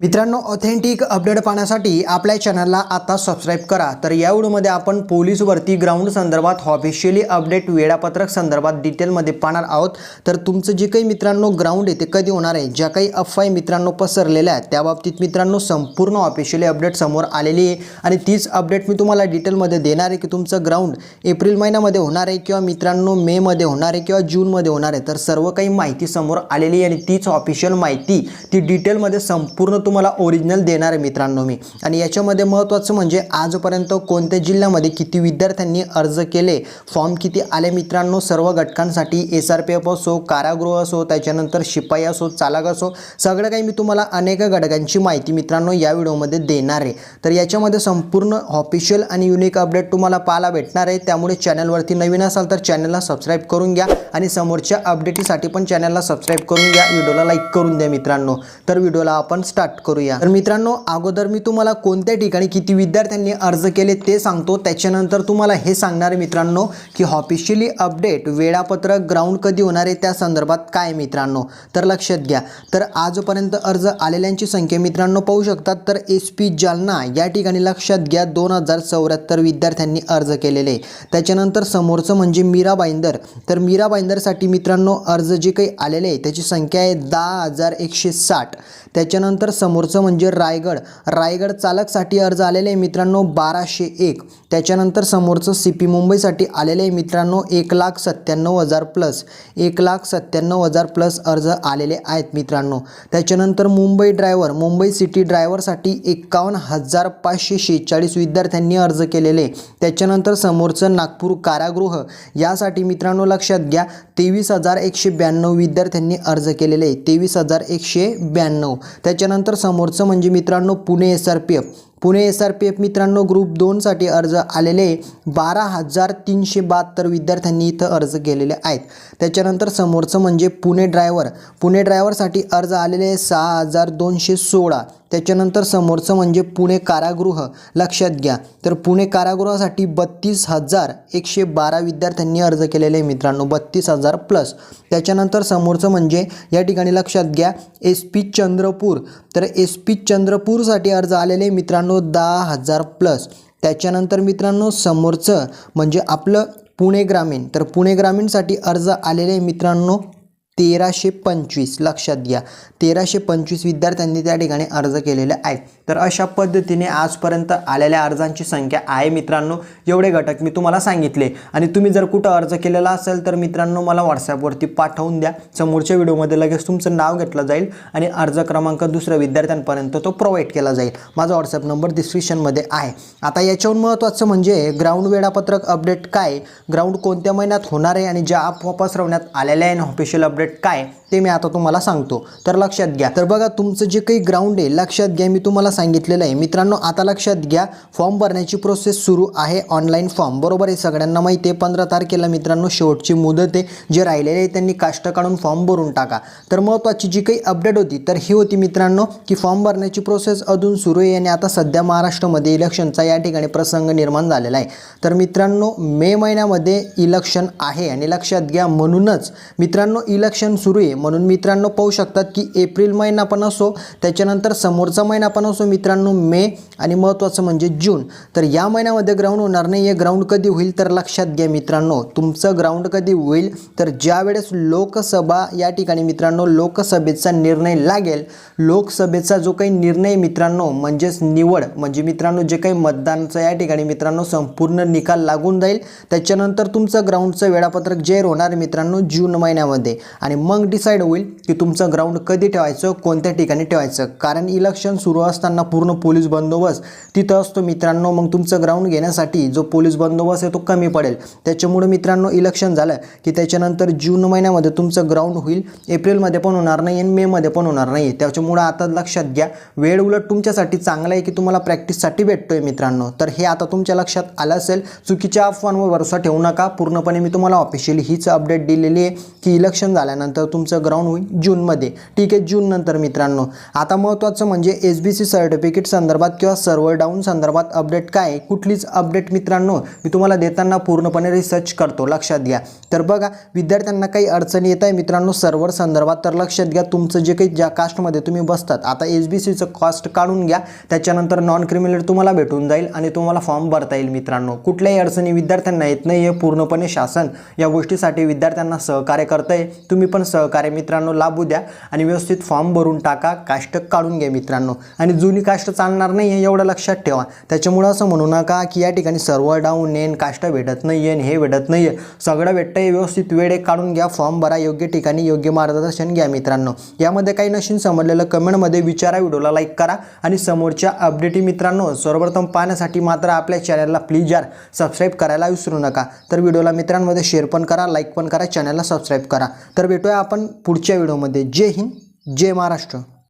मित्रांनो authentic update पाहण्यासाठी आपल्या चॅनलला आता सबस्क्राईब करा. तर या व्हिडिओमध्ये आपण पोलीस भरती ग्राउंड संदर्भात ऑफिशियली अपडेट वेळापत्रक संदर्भात डिटेलमध्ये पाहणार आहोत. तर तुमचं जे काही मित्रांनो ग्राउंड आहे ते कधी होणार आहे? ज्या काही अफवाई मित्रांनो पसरलेल्या आहेत त्या बाबतीत मित्रांनो संपूर्ण ऑफिशियली अपडेट समोर आलेली आहे. आणि तीच अपडेट मी तुम्हाला डिटेलमध्ये देणार आहे की तुमचं ग्राउंड एप्रिल महिन्यामध्ये होणार आहे किंवा मित्रांनो मेमध्ये होणार आहे किंवा जूनमध्ये होणार आहे. तर सर्व काही माहिती समोर आलेली आहे आणि तीच ऑफिशियल माहिती ती डिटेलमध्ये संपूर्ण तुम्हाला ओरिजिनल देणार आहे मित्रांनो मी. आणि याच्यामध्ये महत्त्वाचं म्हणजे आजपर्यंत कोणत्या जिल्ह्यामध्ये किती विद्यार्थ्यांनी अर्ज केले फॉर्म किती आले मित्रांनो सर्व घटकांसाठी एस आर पी एफ असो कारागृह असो त्याच्यानंतर शिपाई असो चालक असो सगळं काही मी तुम्हाला अनेक घटकांची माहिती मित्रांनो या व्हिडिओमध्ये देणार आहे. तर याच्यामध्ये संपूर्ण ऑफिशियल आणि युनिक अपडेट तुम्हाला पाहायला भेटणार आहे. त्यामुळे चॅनलवरती नवीन असाल तर चॅनलला सबस्क्राईब करून घ्या आणि समोरच्या अपडेटीसाठी पण चॅनलला सबस्क्राईब करून घ्या. व्हिडिओला लाईक करून द्या मित्रांनो. तर व्हिडिओला आपण स्टार्ट करूया. तर मित्रांनो अगोदर मी तुम्हाला कोणत्या ठिकाणी किती विद्यार्थ्यांनी अर्ज केले ते सांगतो. त्याच्यानंतर तुम्हाला हे सांगणार आहे मित्रांनो की ऑफिशियली अपडेट वेळापत्रक ग्राउंड कधी होणार आहे त्या संदर्भात काय मित्रांनो. तर लक्षात घ्या. तर आजपर्यंत अर्ज आलेल्यांची संख्या मित्रांनो पाहू शकतात. तर एस पी जालना या ठिकाणी लक्षात घ्या दोन हजार चौऱ्याहत्तर विद्यार्थ्यांनी अर्ज केलेले त्याच्यानंतर समोरचं म्हणजे मीरा बाईंदर. तर मीरा बाईंदरसाठी मित्रांनो अर्ज जे काही आलेले आहे त्याची संख्या आहे दहा हजार एकशे साठ. त्याच्यानंतर समोरचं म्हणजे रायगड. रायगड चालकसाठी अर्ज आलेले आहे मित्रांनो बाराशे एक. त्याच्यानंतर समोरचं सी पी मुंबईसाठी आलेले आहे मित्रांनो एक लाख सत्त्याण्णव हजार प्लस एक लाख सत्त्याण्णव हजार प्लस अर्ज आलेले आहेत मित्रांनो. त्याच्यानंतर मुंबई ड्रायव्हर मुंबई सिटी ड्रायव्हरसाठी एकावन्न हजार पाचशे शेहेचाळीस विद्यार्थ्यांनी अर्ज केलेले. त्याच्यानंतर समोरचं नागपूर कारागृह यासाठी मित्रांनो लक्षात घ्या तेवीस हजार एकशे ब्याण्णव विद्यार्थ्यांनी अर्ज केलेले. तेवीस हजार एकशे ब्याण्णव. त्याच्यानंतर समोरचं म्हणजे मित्रांनो Pune S R P F. Pune S R P F मित्रांनो ग्रुप दोनसाठी अर्ज आलेले बारा हजार तीनशे बहात्तर विद्यार्थ्यांनी इथं अर्ज केलेले आहेत. त्याच्यानंतर समोरचं म्हणजे पुणे ड्रायव्हर पुणे ड्रायव्हरसाठी अर्ज आलेले सहा हजार दोनशे सोळा. त्याच्यानंतर समोरचं म्हणजे पुणे कारागृह. लक्षात घ्या. तर पुणे कारागृहासाठी बत्तीस हजार एकशे बारा विद्यार्थ्यांनी अर्ज केलेले आहे मित्रांनो बत्तीस हजार प्लस त्याच्यानंतर समोरचं म्हणजे या ठिकाणी लक्षात घ्या एस पी चंद्रपूर. तर एस पी चंद्रपूरसाठी अर्ज आलेले मित्रांनो दहा हजार प्लस त्याच्यानंतर मित्रांनो समोरचं म्हणजे आपलं पुणे ग्रामीण. तर पुणे ग्रामीणसाठी अर्ज आलेले मित्रांनो तेराशे पंचवीस. लक्षात घ्या. तेराशे पंचवीस विद्यार्थ्यांनी त्या ठिकाणी अर्ज केलेले आहेत. तर अशा पद्धतीने आजपर्यंत आलेल्या अर्जांची संख्या आहे मित्रांनो. एवढे घटक मी तुम्हाला सांगितले. आणि तुम्ही जर कुठं अर्ज केलेला असेल तर मित्रांनो मला व्हॉट्सॲपवरती पाठवून द्या. समोरच्या व्हिडिओमध्ये लगेच तुमचं नाव घेतलं जाईल आणि अर्ज क्रमांक दुसऱ्या विद्यार्थ्यांपर्यंत तो प्रोव्हाइड केला जाईल. माझा व्हॉट्सअप नंबर डिस्क्रिप्शनमध्ये आहे. आता याच्याहून महत्त्वाचं म्हणजे ग्राउंड वेळापत्रक अपडेट काय? ग्राउंड कोणत्या महिन्यात होणार आहे आणि ज्या अफवा पसरवण्यात आलेल्या आहे ऑफिशियल अपडेट काय ते मी आता तुम्हाला सांगतो. तर लक्षात घ्या. तर बघा तुमचं जे काही ग्राउंड आहे लक्षात घ्या मी तुम्हाला सांगितलेलं आहे. मित्रांनो आता लक्षात घ्या फॉर्म भरण्याची प्रोसेस सुरू आहे ऑनलाईन फॉर्म बरोबर आहे सगळ्यांना माहिती आहे पंधरा तारखेला मित्रांनो शेवटची मुदत आहे. जे राहिलेले आहे त्यांनी काष्ट काढून फॉर्म भरून टाका. तर महत्त्वाची जी काही अपडेट होती तर ही होती मित्रांनो की फॉर्म भरण्याची प्रोसेस अजून सुरू आहे आणि आता सध्या महाराष्ट्रामध्ये इलेक्शनचा या ठिकाणी प्रसंग निर्माण झालेला आहे. तर मित्रांनो मे महिन्यामध्ये इलेक्शन आहे आणि लक्षात घ्या म्हणूनच मित्रांनो इलेक्शन सुरू आहे. म्हणून मित्रांनो पाहू शकतात की एप्रिल महिना पण असो त्याच्यानंतर समोरचा महिना पण असो मित्रांनो मे आणि महत्त्वाचं म्हणजे जून. तर या महिन्यामध्ये ग्राउंड होणार नाही हे ग्राउंड कधी होईल तर लक्षात घ्या मित्रांनो. तुमचं ग्राउंड कधी होईल तर ज्या वेळेस लोकसभा या ठिकाणी मित्रांनो लोकसभेचा निर्णय लागेल लोकसभेचा जो काही निर्णय मित्रांनो म्हणजेच निवड म्हणजे मित्रांनो जे काही मतदानचं या ठिकाणी मित्रांनो संपूर्ण निकाल लागून जाईल त्याच्यानंतर तुमचं ग्राउंडचं वेळापत्रक जाहीर होणार मित्रांनो जून महिन्यामध्ये. आणि मग डिसाईड होईल की तुमचं ग्राउंड कधी ठेवायचं कोणत्या ठिकाणी ठेवायचं. कारण इलेक्शन सुरू असताना पूर्ण पोलीस बंदोबस्त तिथं असतो मित्रांनो. मग तुमचं ग्राउंड घेण्यासाठी जो पोलीस बंदोबस्त आहे तो कमी पडेल. त्याच्यामुळे मित्रांनो इलेक्शन झालं की त्याच्यानंतर जून महिन्यामध्ये तुमचं ग्राउंड होईल. एप्रिलमध्ये पण होणार नाही आणि मेमध्ये पण होणार नाही. त्याच्यामुळं आता लक्षात घ्या वेळ उलट तुमच्यासाठी चांगला आहे की तुम्हाला प्रॅक्टिससाठी भेटतोय मित्रांनो. तर हे आता तुमच्या लक्षात आलं असेल चुकीच्या अफवांवर भरोसा ठेवू नका. पूर्णपणे मी तुम्हाला ऑफिशियली हीच अपडेट दिलेली आहे की इलेक्शन झालं झाल्यानंतर तुमचं ग्राउंड होईल जूनमध्ये. ठीक आहे जून नंतर मित्रांनो. आता महत्त्वाचं म्हणजे एस बी सी सर्टिफिकेट संदर्भात किंवा सर्व्हर डाऊन संदर्भात अपडेट काय कुठलीच अपडेट मित्रांनो मी तुम्हाला देताना पूर्णपणे रिसर्च करतो लक्षात घ्या. तर बघा विद्यार्थ्यांना काही अडचणी येत आहे मित्रांनो सर्व्हर संदर्भात तर लक्षात घ्या तुमचं जे काही ज्या कास्टमध्ये तुम्ही बसतात आता एस बी सीचं कॉस्ट काढून घ्या त्याच्यानंतर नॉन क्रिमिनल तुम्हाला भेटून जाईल आणि तुम्हाला फॉर्म भरता येईल मित्रांनो. कुठल्याही अडचणी विद्यार्थ्यांना येत नाही आहे पूर्णपणे शासन या गोष्टीसाठी विद्यार्थ्यांना सहकार्य करतंय. तुम्ही पण सहकार्य मित्रांनो लाभू द्या आणि व्यवस्थित फॉर्म भरून टाका काष्ट काढून घ्या मित्रांनो. आणि जुनी काष्ट चालणार नाही आहे एवढं लक्षात ठेवा. त्याच्यामुळं असं म्हणू नका की या ठिकाणी सर्व्हर डाऊन नेन काष्ट भेटत नाही आहे हे भेटत नाही आहे सगळं भेटतं आहे व्यवस्थित वेळे काढून घ्या फॉर्म भरा योग्य ठिकाणी योग्य मार्गदर्शन घ्या मित्रांनो. यामध्ये काही नशीन समजलेलं कमेंटमध्ये विचारा व्हिडिओला लाईक करा आणि समोरच्या अपडेटी मित्रांनो सर्वप्रथम पाहण्यासाठी मात्र आपल्या चॅनलला प्लीज यार सबस्क्राईब करायला विसरू नका. तर व्हिडिओला मित्रांमध्ये शेअर पण करा लाईक पण करा चॅनलला सबस्क्राईब करा. तर भेटूया आपण पुढच्या व्हिडिओमध्ये. जय हिंद जय महाराष्ट्र.